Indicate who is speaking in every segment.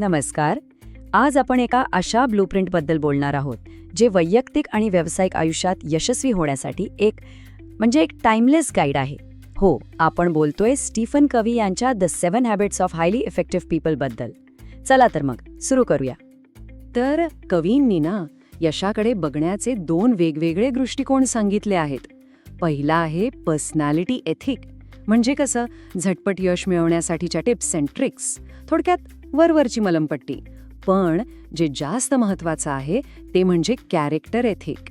Speaker 1: नमस्कार. आज आपण एका अशा ब्लूप्रिंटबद्दल बोलणार आहोत जे वैयक्तिक आणि व्यावसायिक आयुष्यात यशस्वी होण्यासाठी एक म्हणजे एक टाइमलेस गाईड आहे. हो आपण बोलतोय स्टीफन कवी यांच्या the seven habits of highly effective पीपलबद्दल चला तर मग सुरू करूया. तर कवींनी ना यशाकडे बघण्याचे दोन वेगवेगळे दृष्टिकोन सांगितले आहेत. पहिला आहे पर्सनॅलिटी एथिक म्हणजे कसं झटपट यश मिळवण्यासाठीच्या टिप्स अँड ट्रिक्स थोडक्यात वरवरची मलमपट्टी. पण जे जास्त महत्वाचं आहे ते म्हणजे कॅरेक्टर एथिक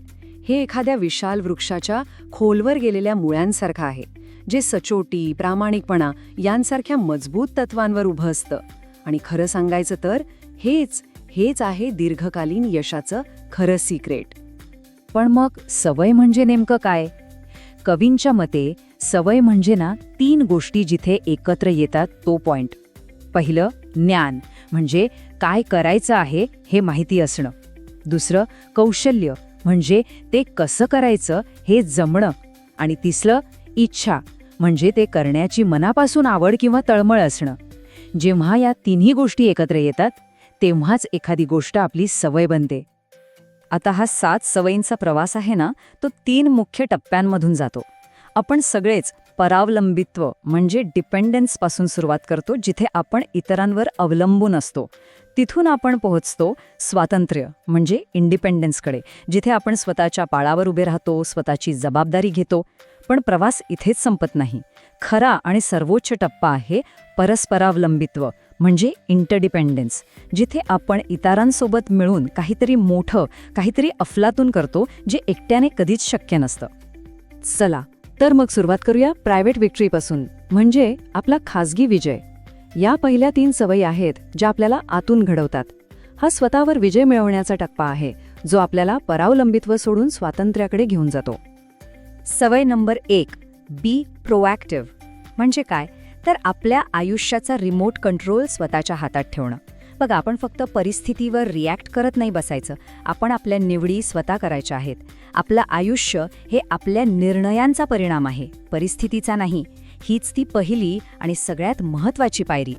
Speaker 1: हे एखाद्या विशाल वृक्षाच्या खोलवर गेलेल्या मुळ्यांसारखं आहे जे सचोटी प्रामाणिकपणा यांसारख्या मजबूत तत्वांवर उभं असतं. आणि खरं सांगायचं तर हेच हेच आहे दीर्घकालीन यशाचं खरं सिक्रेट पण मग सवय म्हणजे नेमकं काय? कवींच्या मते सवय म्हणजे ना तीन गोष्टी जिथे एकत्र येतात तो पॉइंट पहिलं ज्ञान. म्हणजे काय करायचं आहे हे माहिती असणं. दुसरं कौशल्य. म्हणजे ते कसं करायचं हे जमणं. आणि तिसरं इच्छा. म्हणजे ते करण्याची मनापासून आवड किंवा तळमळ असणं. जेव्हा या तिन्ही गोष्टी एकत्र येतात तेव्हाच एखादी गोष्ट आपली सवय बनते. आता हा सात सवयींचा प्रवास आहे ना तो तीन मुख्य टप्प्यांमधून जातो. आपण सगळेच परावलंबित्व म्हणजे डिपेंडन्सपासून सुरुवात करतो जिथे आपण इतरांवर अवलंबून असतो. तिथून आपण पोहोचतो स्वातंत्र्य म्हणजे इंडिपेंडन्सकडे जिथे आपण स्वतःच्या पाळावर उभे राहतो स्वतःची जबाबदारी घेतो. पण प्रवास इथेच संपत नाही. खरा आणि सर्वोच्च टप्पा आहे परस्परावलंबित्व म्हणजे इंटरडिपेंडन्स जिथे आपण इतरांसोबत मिळून काहीतरी मोठं काहीतरी अफलातून करतो जे एकट्याने कधीच शक्य नसतं. चला तर मग सुरुवात करूया प्रायव्हेट विक्ट्रीपासून. म्हणजे आपला खाजगी विजय. या पहिल्या तीन सवयी आहेत ज्या आपल्याला आतून घडवतात. हा स्वतःवर विजय मिळवण्याचा टप्पा आहे जो आपल्याला परावलंबित्व सोडून स्वातंत्र्याकडे घेऊन जातो. सवय नंबर एक बी प्रोॲक्टिव्ह म्हणजे काय? तर आपल्या आयुष्याचा रिमोट कंट्रोल स्वतःच्या हातात ठेवणं. बघा आपण फक्त परिस्थितीवर रिॲक्ट करत नाही बसायचं. आपण आपल्या निवडी स्वतः करायच्या आहेत. आपलं आयुष्य हे आपल्या निर्णयांचा परिणाम आहे. परिस्थितीचा नाही. हीच ती पहिली आणि सगळ्यात महत्त्वाची पायरी.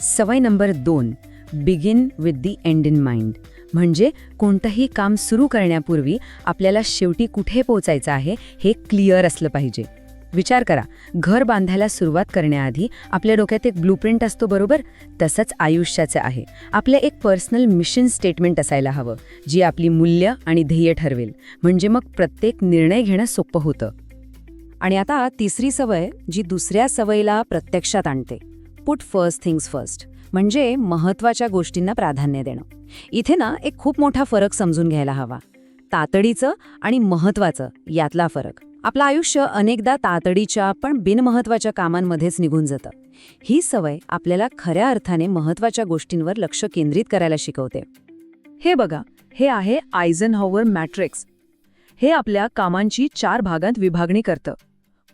Speaker 1: सवय नंबर दोन. Begin with the end in mind म्हणजे कोणतंही काम सुरू करण्यापूर्वी आपल्याला शेवटी कुठे पोचायचं आहे हे क्लिअर असलं पाहिजे. विचार करा. घर बांधायला सुरुवात करण्याआधी आपल्या डोक्यात एक ब्लूप्रिंट असतो बरोबर? तसंच आयुष्याचं आहे. आपलं एक पर्सनल मिशन स्टेटमेंट असायला हवं जी आपली मूल्य आणि ध्येय ठरवेल. म्हणजे मग प्रत्येक निर्णय घेणं सोपं होतं. आणि आता तिसरी सवय जी दुसऱ्या सवयीला प्रत्यक्षात आणते. पुट फर्स्ट थिंग्स फर्स्ट म्हणजे महत्त्वाच्या गोष्टींना प्राधान्य देणं. इथे ना एक खूप मोठा फरक समजून घ्यायला हवा. तातडीचं आणि महत्वाचं यातला फरक. आपलं आयुष्य अनेकदा तातडीच्या पण बिनमहत्वाच्या कामांमध्येच निघून जातं. ही सवय आपल्याला खऱ्या अर्थाने महत्त्वाच्या गोष्टींवर लक्ष केंद्रित करायला शिकवते.
Speaker 2: हे बघा हे आहे आयझनहॉवर मॅट्रिक्स हे आपल्या कामांची चार भागांत विभागणी करतं.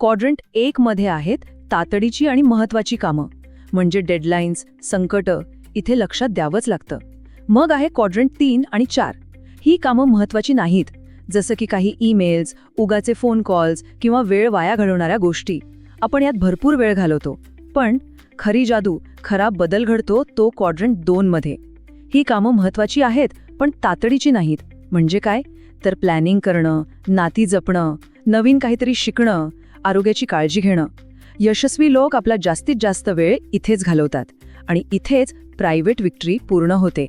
Speaker 2: क्वाड्रंट एक मध्ये आहेत तातडीची आणि महत्वाची कामं. म्हणजे डेडलाईन्स संकटं इथे लक्षात द्यावंच लागतं. मग आहे क्वाड्रंट तीन आणि चार. ही कामं महत्वाची नाहीत. जसं की काही ईमेल्स उगाचे फोन कॉल्स किंवा वेळ वाया घडवणाऱ्या गोष्टी. आपण यात भरपूर वेळ घालवतो. पण खरी जादू खरा बदल घडतो तो क्वाड्रंट दोनमध्ये ही कामं महत्वाची आहेत पण तातडीची नाहीत. म्हणजे काय? तर प्लॅनिंग करणं नाती जपणं नवीन काहीतरी शिकणं आरोग्याची काळजी घेणं. यशस्वी लोक आपला जास्तीत जास्त वेळ इथेच घालवतात आणि इथेच प्रायव्हेट विक्ट्री पूर्ण होते.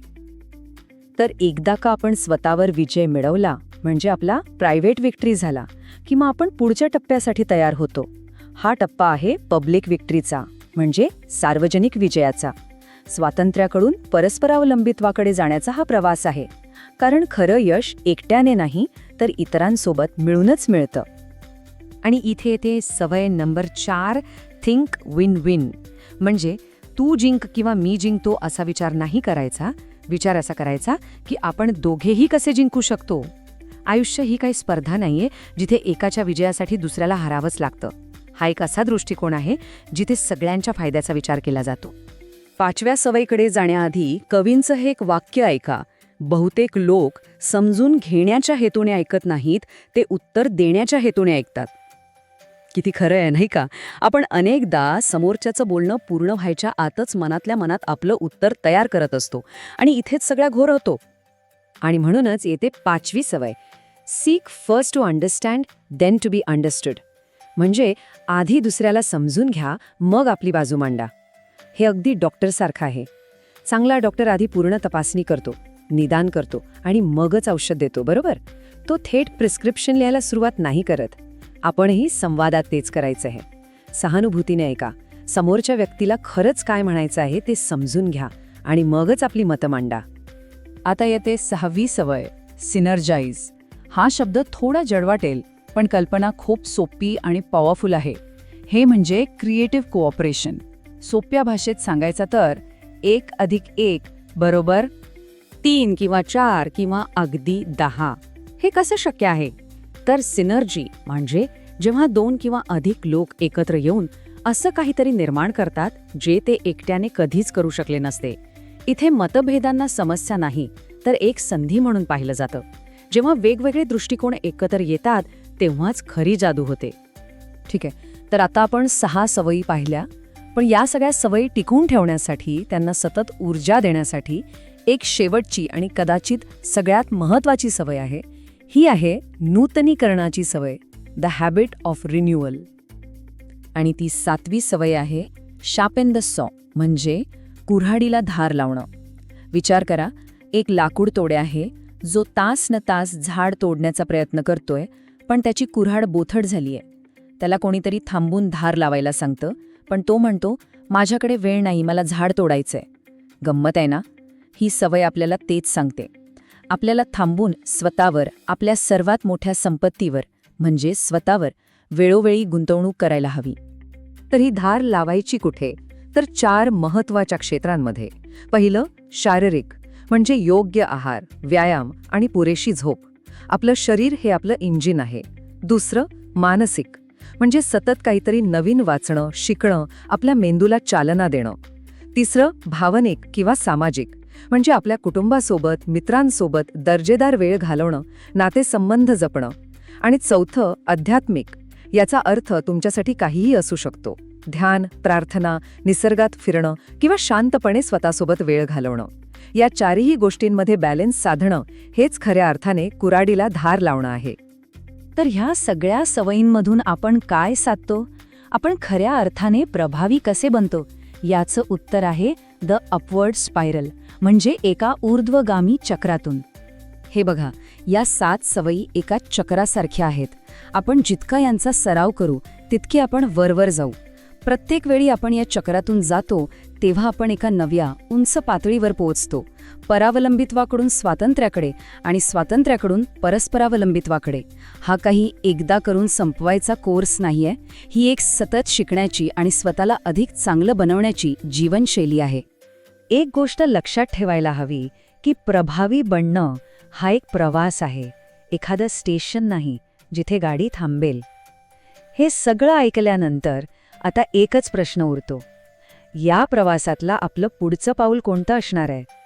Speaker 1: तर एकदा का आपण स्वतःवर विजय मिळवला म्हणजे आपला प्रायव्हेट विक्ट्री झाला किंवा आपण पुढच्या टप्प्यासाठी तयार होतो. हा टप्पा आहे पब्लिक विक्ट्रीचा म्हणजे सार्वजनिक विजयाचा. स्वातंत्र्याकडून परस्परावलंबित्वाकडे जाण्याचा हा प्रवास आहे. कारण खरं यश एकट्याने नाही तर इतरांसोबत मिळूनच मिळतं. आणि इथे येते सवय नंबर चार थिंक विन विन म्हणजे तू जिंक किंवा मी जिंकतो असा विचार नाही करायचा. विचार असा करायचा की आपण दोघेही कसे जिंकू शकतो? आयुष्य ही काही स्पर्धा नाहीये जिथे एकाच्या विजयासाठी दुसऱ्याला हरावंच लागतं. हा एक असा दृष्टिकोन आहे जिथे सगळ्यांच्या फायद्याचा विचार केला जातो. पाचव्या सवयीकडे जाण्याआधी कवींचं हे एक वाक्य ऐका. बहुतेक लोक समजून घेण्याच्या हेतूने ऐकत नाहीत ते उत्तर देण्याच्या हेतूने ऐकतात. किती खरं आहे नाही का? आपण अनेकदा समोरच्याचं बोलणं पूर्ण व्हायच्या आतच मनातल्या मनात आपलं उत्तर तयार करत असतो आणि इथेच सगळ्या घोर होतो. आणि म्हणूनच येते पाचवी सवय. Seek first to understand then to be understood म्हणजे आधी दुसऱ्याला समजून घ्या मग आपली बाजू मांडा. हे अगदी डॉक्टरसारखं आहे. चांगला डॉक्टर आधी पूर्ण तपासणी करतो निदान करतो आणि मगच औषध देतो बरोबर? तो थेट प्रिस्क्रिप्शन लिहायला सुरुवात नाही करत. आपणही संवादात तेच करायचं आहे. सहानुभूतीने ऐका. समोरच्या व्यक्तीला खरंच काय म्हणायचं आहे ते समजून घ्या आणि मगच आपली मतं मांडा.
Speaker 2: आता येते सहावी सवय. सिनर्जाईज हा शब्द थोडा जडवाटेल पण कल्पना खूप सोपी आणि पॉवरफुल आहे. हे म्हणजे क्रिएटिव्ह कोऑपरेशन सोप्या भाषेत सांगायचं तर एक अधिक एक बरोबर
Speaker 1: तीन किंवा चार किंवा अगदी दहा. हे कसं शक्य आहे? तर सिनर्जी म्हणजे जेव्हा दोन किंवा अधिक लोक एकत्र येऊन असं काहीतरी निर्माण करतात जे ते एकट्याने कधीच करू शकले नसते. इथे मतभेदांना समस्या नाही तर एक संधी म्हणून पाहिलं जातं. जेव्हा वेगवेगळे दृष्टिकोन एकत्र येतात तेव्हाच खरी जादू होते.
Speaker 2: ठीक आहे. तर आता आपण सहा सवयी पाहिल्या. पण या सगळ्या सवयी टिकून ठेवण्यासाठी त्यांना सतत ऊर्जा देण्यासाठी एक शेवटची आणि कदाचित सगळ्यात महत्वाची सवय आहे. ही आहे नूतनीकरणाची सवय द हॅबिट ऑफ रिन्युअल आणि ती सातवी सवय आहे शापेन द सॉ म्हणजे कुऱ्हाडीला धार लावणं. विचार करा एक लाकूड तोडे आहे जो तास न तास झाड तोडण्याचा प्रयत्न करतोय पण त्याची कुऱ्हाड बोथड झालीय. त्याला कोणीतरी थांबून धार लावायला सांगतं पण तो म्हणतो माझ्याकडे वेळ नाही मला झाड तोडायचंय. गंमत आहे ना? ही सवय आपल्याला तेच सांगते. आपल्याला थांबून स्वतःवर आपल्या सर्वात मोठ्या संपत्तीवर म्हणजे स्वतःवर वेळोवेळी गुंतवणूक करायला हवी. तर ही धार लावायची कुठे? तर चार महत्त्वाच्या क्षेत्रांमध्ये. पहिलं शारीरिक. म्हणजे योग्य आहार व्यायाम आणि पुरेशी झोप. आपलं शरीर हे आपलं इंजिन आहे. दुसरं मानसिक. म्हणजे सतत काहीतरी नवीन वाचणं शिकणं आपल्या मेंदूला चालना देणं. तिसरं भावनिक किंवा सामाजिक. म्हणजे आपल्या कुटुंबासोबत मित्रांसोबत दर्जेदार वेळ घालवणं नातेसंबंध जपणं. आणि चौथं आध्यात्मिक. याचा अर्थ तुमच्यासाठी काहीही असू शकतो. ध्यान प्रार्थना निसर्गात फिरणं किंवा शांतपणे स्वतःसोबत वेळ घालवणं. या चारही गोष्टींमध्ये बॅलेन्स साधणं हेच खऱ्या अर्थाने कुराडीला धार लावणं आहे. तर ह्या सगळ्या सवयींमधून आपण काय साधतो? आपण खऱ्या अर्थाने प्रभावी कसे बनतो? याचं उत्तर आहे द अपवर्ड स्पायरल म्हणजे एका ऊर्ध्वगामी चक्रातून. हे बघा या सात सवयी एका चक्रासारख्या आहेत. आपण जितका यांचा सराव करू तितके आपण वरवर जाऊ. प्रत्येक वेळी आपण या चक्रातून जातो तेव्हा आपण एका नव्या उंच पातळीवर पोहोचतो. परावलंबित्वाकडून स्वातंत्र्याकडे आणि स्वातंत्र्याकडून परस्परावलंबित्वाकडे. हा काही एकदा करून संपवायचा कोर्स नाहीये. ही एक सतत शिकण्याची आणि स्वतःला अधिक चांगलं बनवण्याची जीवनशैली आहे. एक गोष्ट लक्षात ठेवायला हवी की प्रभावी बनणं हा एक प्रवास आहे. एखादं स्टेशन नाही जिथे गाडी थांबेल. हे सगळं ऐकल्यानंतर आता एकच प्रश्न उरतो. या प्रवासातला आपलं पुढचं पाऊल कोणतं असणार आहे?